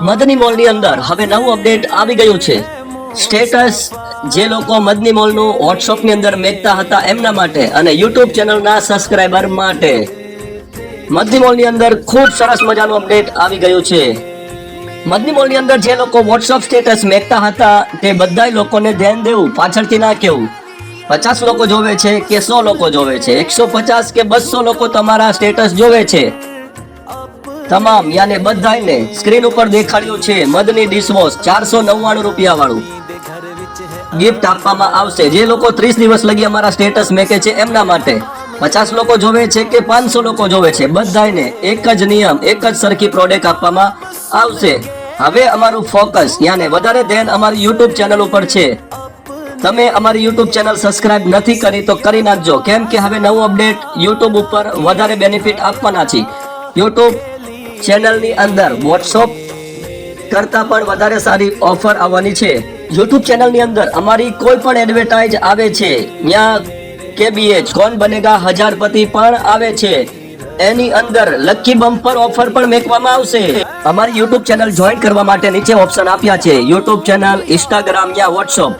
મદની મોલની અંદર હવે નવું અપડેટ આવી ગયું છે. સ્ટેટસ જે લોકો મદની મોલનું વોટ્સઅપની અંદર મેકતા હતા એમના માટે અને યુટ્યુબ ચેનલના સબસ્ક્રાઇબર માટે. મદની મોલની અંદર ખૂબ સરસ મજાનું અપડેટ આવી ગયું છે. મદની મોલની અંદર જે લોકો વોટ્સઅપ સ્ટેટસ મેકતા હતા તે બધા લોકોને ધ્યાન દેવું, પાછળથી ના કેવું. પચાસ લોકો જોવે છે કે સો લોકો જોવે છે. એકસો પચાસ કે બસો લોકો તમારા સ્ટેટસ જોવે છે. તમામ, યાને બધાને સ્ક્રીન ઉપર દેખાડ્યું છે મદની ડિશવોશ ચારસો નવ્વાણું રૂપિયા વાળું ગિફ્ટ આપવામાં આવશે. જે લોકો ત્રીસ દિવસ લગી અમારા સ્ટેટસ મેકે છે એમના માટે. પચાસ લોકો જોવે છે કે પાંચસો લોકો જોવે છે? બધાને એક જ નિયમ, એક જ સરખી પ્રોડક્ટ આપવામાં આવશે. હવે અમારું ફોકસ યાને વધારે ધ્યાન અમારી યુટ્યુબ ચેનલ ઉપર છે. તમે અમારી યુટ્યુબ ચેનલ સબસ્ક્રાઇબ નથી કરી તો કરી નાખજો. કેમ કે હવે નવું અપડેટ યુટ્યુબ ઉપર વધારે બેનિફિટ આપવાના છે. યુટ્યુબ ચેનલની અંદર વોટ્સઅપ કરતા પણ વધારે સારી ઓફર આવવાની છે. યુટ્યુબ ચેનલની અંદર અમારી કોઈ પણ એડવર્ટાઇઝ આવે છે, ત્યાં કેબીએચ કોણ બનેગા હજારપતિ પણ આવે છે. એની અંદર લકી બમ્પર ઓફર પણ મેકવામાં આવશે. અમારી યુટ્યુબ ચેનલ જોઈન કરવા માટે નીચે ઓપ્શન આપ્યા છે. યુટ્યુબ ચેનલ ઇન્સ્ટાગ્રામ યા વોટ્સઅપ